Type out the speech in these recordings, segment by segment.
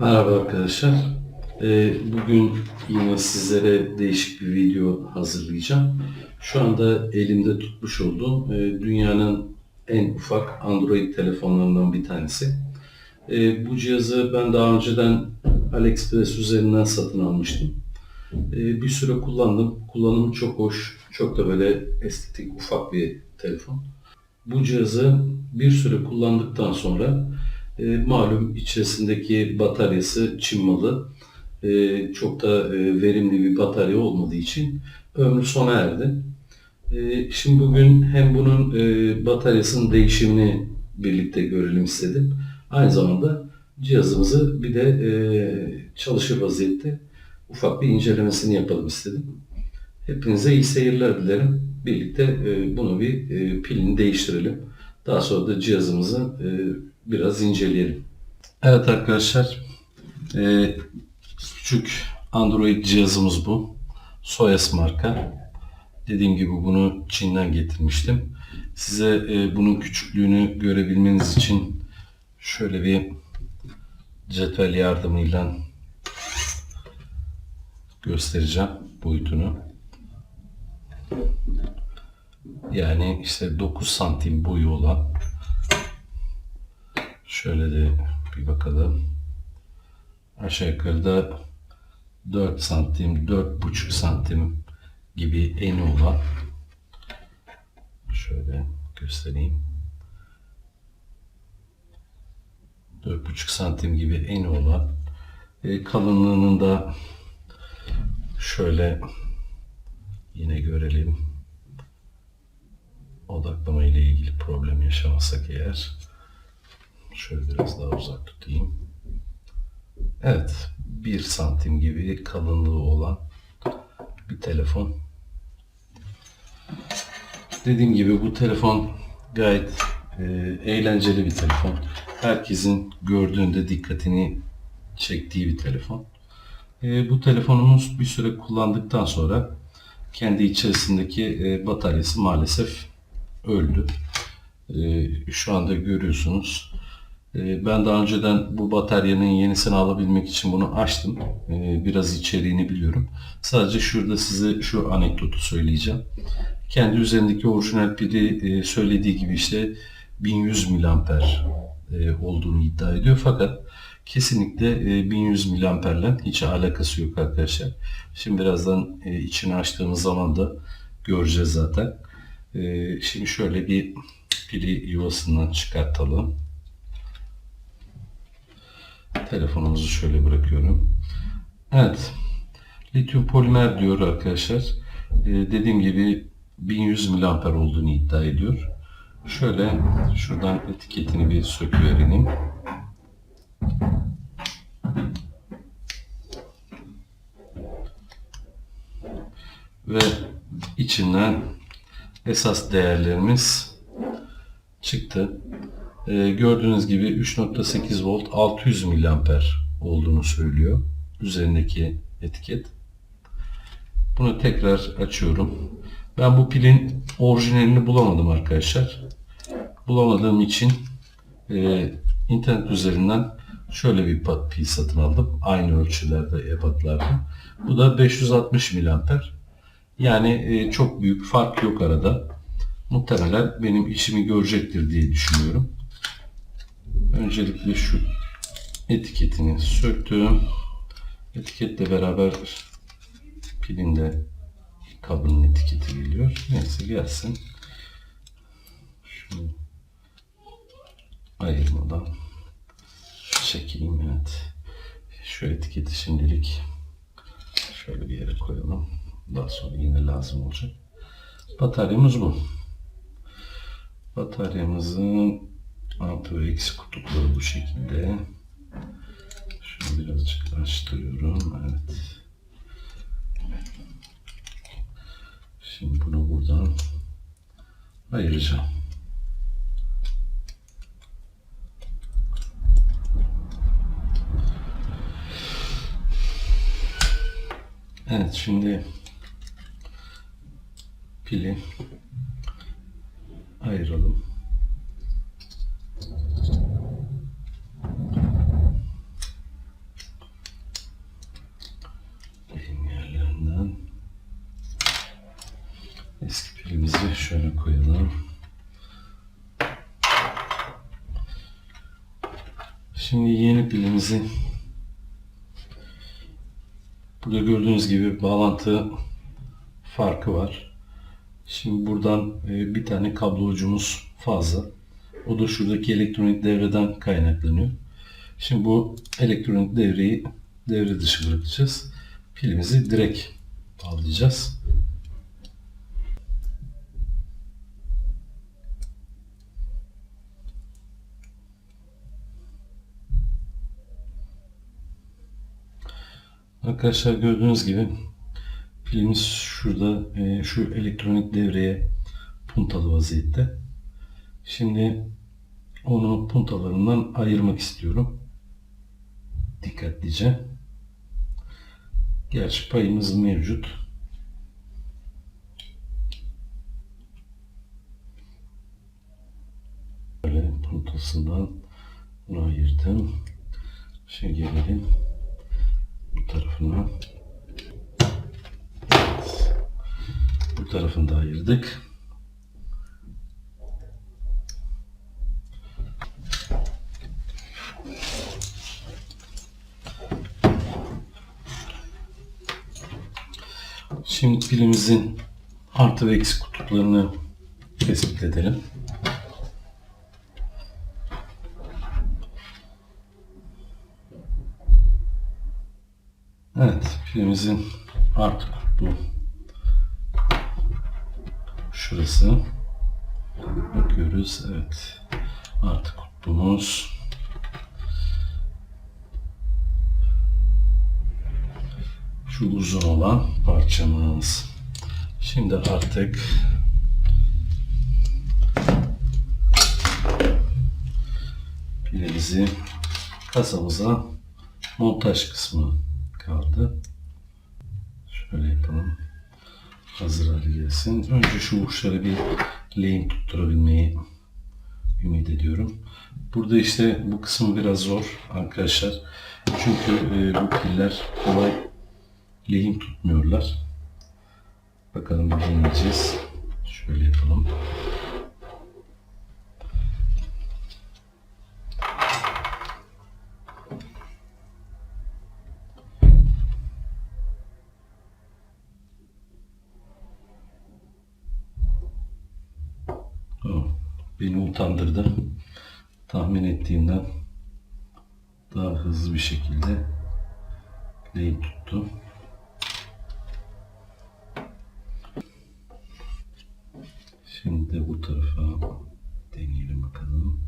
Merhaba arkadaşlar. Ee, Bugün yine sizlere değişik bir video hazırlayacağım. Şu anda elimde tutmuş olduğum e, dünyanın en ufak Android telefonlarından bir tanesi. E, Bu cihazı ben daha önceden AliExpress üzerinden satın almıştım. E, Bir süre kullandım. Kullanımı çok hoş. Çok da böyle estetik ufak bir telefon. Bu cihazı bir süre kullandıktan sonra e, malum içerisindeki bataryası Çin malı. E, çok da e, verimli bir batarya olmadığı için ömrü sona erdi. E, şimdi bugün hem bunun e, bataryasının değişimini birlikte görelim istedim. Aynı zamanda cihazımızı bir de e, çalışır vaziyette ufak bir incelemesini yapalım istedim. Hepinize iyi seyirler dilerim. Birlikte e, bunu bir e, pilini değiştirelim. Daha sonra da cihazımızı e, biraz inceleyelim. Evet arkadaşlar, e, küçük Android cihazımız bu. Soyas marka. Dediğim gibi bunu Çin'den getirmiştim. Size e, bunun küçüklüğünü görebilmeniz için şöyle bir cetvel yardımıyla göstereceğim boyutunu. Yani işte 9 santim boyu olan şöyle de bir bakalım. Aşağı yukarı da 4 santim, 4,5 santim gibi eni olan şöyle göstereyim. 4,5 santim gibi eni olan e, kalınlığının da şöyle yine görelim odaklama ile ilgili problem yaşamasak eğer şöyle biraz daha uzak tutayım. Evet, 1 santim gibi kalınlığı olan bir telefon. Dediğim gibi bu telefon gayet e, eğlenceli bir telefon. Herkesin gördüğünde dikkatini çektiği bir telefon. E, bu telefonumuz bir süre kullandıktan sonra kendi içerisindeki e, bataryası maalesef öldü. E, şu anda görüyorsunuz. E, ben daha önceden bu bataryanın yenisini alabilmek için bunu açtım. E, biraz içeriğini biliyorum. Sadece şurada size şu anekdotu söyleyeceğim. Kendi üzerindeki orijinal pili e, söylediği gibi işte 1100 miliamper e, olduğunu iddia ediyor. Fakat kesinlikle e, 1100 miliamperle hiç alakası yok arkadaşlar. Şimdi birazdan e, içini açtığımız zaman da göreceğiz zaten. Ee, şimdi şöyle bir pili yuvasından çıkartalım. Telefonumuzu şöyle bırakıyorum. Evet. Lityum polimer diyor arkadaşlar. Ee, dediğim gibi 1100 miliamper olduğunu iddia ediyor. Şöyle şuradan etiketini bir söküverelim. Ve içinden esas değerlerimiz çıktı. Ee, gördüğünüz gibi 3.8 volt 600 miliamper olduğunu söylüyor. Üzerindeki etiket. Bunu tekrar açıyorum. Ben bu pilin orijinalini bulamadım arkadaşlar. Bulamadığım için e, internet üzerinden şöyle bir pil satın aldım. Aynı ölçülerde ebatlarda. Bu da 560 miliamper. Yani e, çok büyük fark yok arada. Muhtemelen benim işimi görecektir diye düşünüyorum. Öncelikle şu etiketini söktüm. Etiketle beraber pilin de kabının etiketi geliyor. Neyse gelsin. Şunu ayırmadan çekeyim. Evet. Şu etiketi şimdilik şöyle bir yere koyalım. Daha sonra yine lazım olacak. Bataryamız bu. Bataryamızın artı ve eksi kutupları bu şekilde. Şunu birazcık açtırıyorum. Evet. Şimdi bunu buradan ayıracağım. Evet şimdi pili ayıralım. Şöyle koyalım. Şimdi yeni pilimizi burada gördüğünüz gibi bağlantı farkı var. Şimdi buradan e, bir tane kablo ucumuz fazla. O da şuradaki elektronik devreden kaynaklanıyor. Şimdi bu elektronik devreyi devre dışı bırakacağız. Pilimizi direkt bağlayacağız. Arkadaşlar gördüğünüz gibi pilimiz şurada e, şu elektronik devreye puntalı vaziyette. Şimdi onu puntalarından ayırmak istiyorum. Dikkatlice. Gerçi payımız mevcut. Böyle puntasından bunu ayırdım. Şimdi gelelim Evet. Bu tarafını da ayırdık. Şimdi pilimizin artı ve eksi kutuplarını tespit edelim. Evet, pilimizin artı kutbu şurası. Bakıyoruz, evet. Artı kutbumuz şu uzun olan parçamız. Şimdi artık pilimizi kasamıza montaj kısmı kaldı. Şöyle yapalım. Hazır hale gelsin. Önce şu uçlara bir lehim tutturabilmeyi ümit ediyorum. Burada işte bu kısım biraz zor arkadaşlar. Çünkü e, bu piller kolay lehim tutmuyorlar. Bakalım bir deneyeceğiz. Şöyle yapalım. Beni utandırdı. Tahmin ettiğimden daha hızlı bir şekilde lehim tuttu. Şimdi bu tarafa deneyelim bakalım.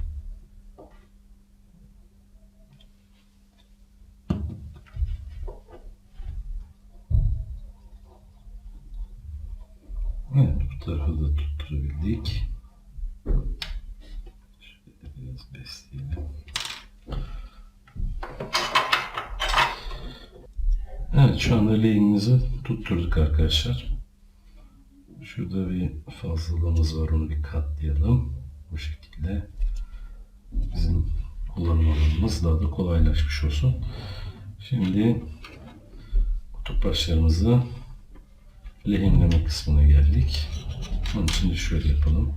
Evet, bu tarafı da tutturabildik. Şöyle biraz besleyelim. Evet, şu anda lehimimizi tutturduk arkadaşlar. Şurada bir fazlalığımız var. Onu bir katlayalım. Bu şekilde bizim kullanım alanımız daha da kolaylaşmış olsun. Şimdi kutup başlarımızı lehimleme kısmına geldik. Onun için de şöyle yapalım.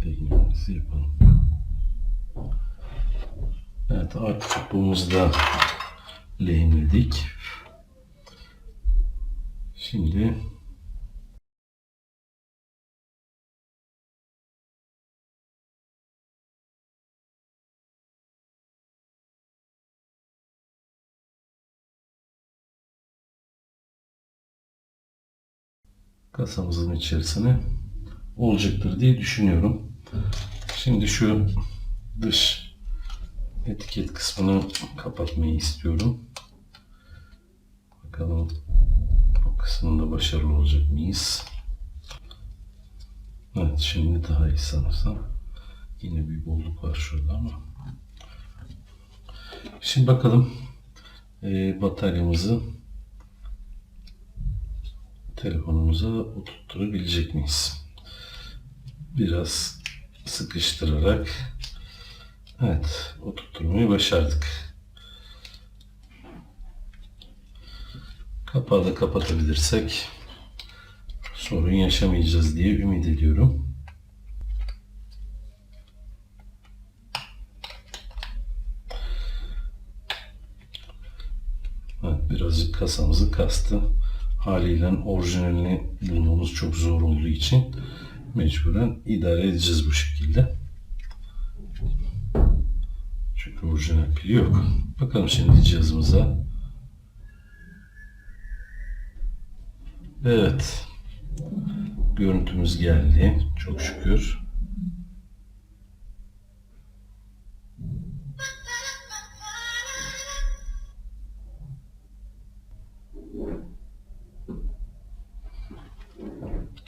Tekniğimizi yapalım. Evet artık çubuğumuzu da lehimledik. Şimdi kasamızın içerisine olacaktır diye düşünüyorum. Şimdi şu dış etiket kısmını kapatmayı istiyorum. Bakalım o kısmında başarılı olacak mıyız? Evet şimdi daha iyi sanırsam. Yine bir bolluk var şurada ama. Şimdi bakalım e, bataryamızı telefonumuza oturtturabilecek miyiz? Biraz sıkıştırarak evet oturtturmayı başardık. Kapağı da kapatabilirsek sorun yaşamayacağız diye ümit ediyorum. Evet, birazcık kasamızı kastı. Haliyle orijinalini bulmamız çok zor olduğu için mecburen idare edeceğiz bu şekilde. Çünkü orijinal pili yok. Bakalım şimdi cihazımıza. Evet. Görüntümüz geldi. Çok şükür.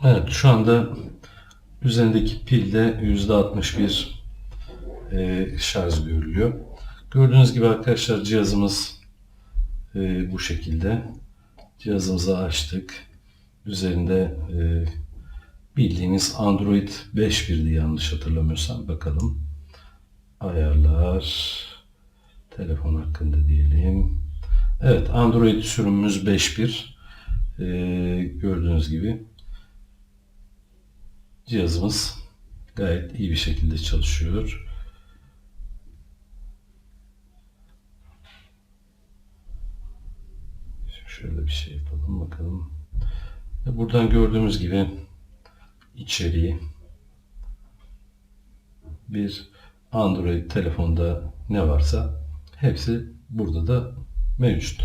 Evet şu anda üzerindeki pilde %61 e, şarj görülüyor. Gördüğünüz gibi arkadaşlar cihazımız e, bu şekilde. Cihazımızı açtık. Üzerinde e, bildiğiniz Android 5.1'di yanlış hatırlamıyorsam. Bakalım. Ayarlar. Telefon hakkında diyelim. Evet Android sürümümüz 5.1. E, gördüğünüz gibi cihazımız gayet iyi bir şekilde çalışıyor. Şöyle bir şey yapalım bakalım. Buradan gördüğümüz gibi içeriği bir Android telefonda ne varsa hepsi burada da mevcut.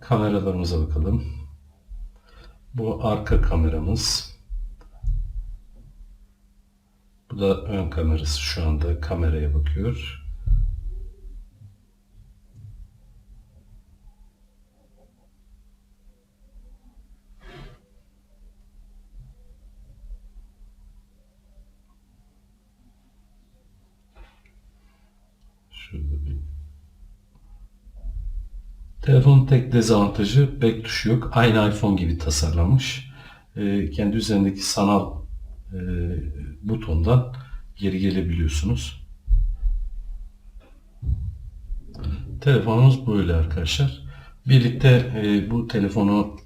Kameralarımıza bakalım. Bu arka kameramız. Bu da ön kamerası. Şu anda kameraya bakıyor. Şurada bir Telefonun tek dezavantajı back tuşu yok. Aynı iPhone gibi tasarlanmış. Ee, kendi üzerindeki sanal e, butondan geri gelebiliyorsunuz. Telefonumuz böyle arkadaşlar. Birlikte e, bu telefonu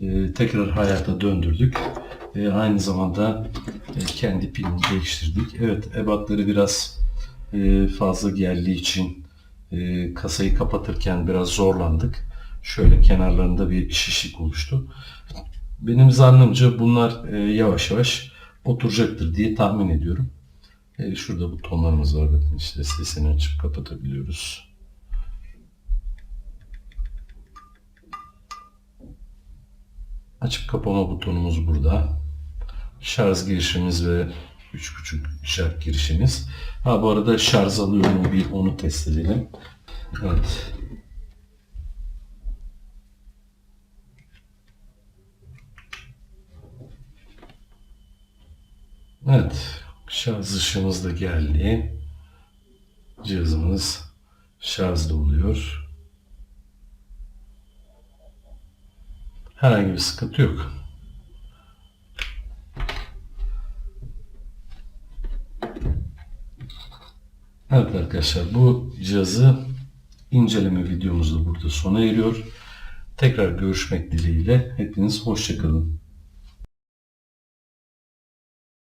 e, tekrar hayata döndürdük. E, aynı zamanda e, kendi pilini değiştirdik. Evet ebatları biraz e, fazla geldiği için e, kasayı kapatırken biraz zorlandık. Şöyle kenarlarında bir şişlik oluştu. Benim zannımca bunlar e, yavaş yavaş oturacaktır diye tahmin ediyorum. E, şurada butonlarımız var. Bakın işte sesini açıp kapatabiliyoruz. Açıp kapama butonumuz burada. Şarj girişimiz ve 3.5 jack girişimiz. Ha bu arada şarj alıyor mu bir onu test edelim. Evet. Evet. Şarj ışığımız da geldi. Cihazımız şarjda oluyor. Herhangi bir sıkıntı yok. Evet arkadaşlar bu cihazı inceleme videomuz da burada sona eriyor. Tekrar görüşmek dileğiyle hepiniz hoşçakalın.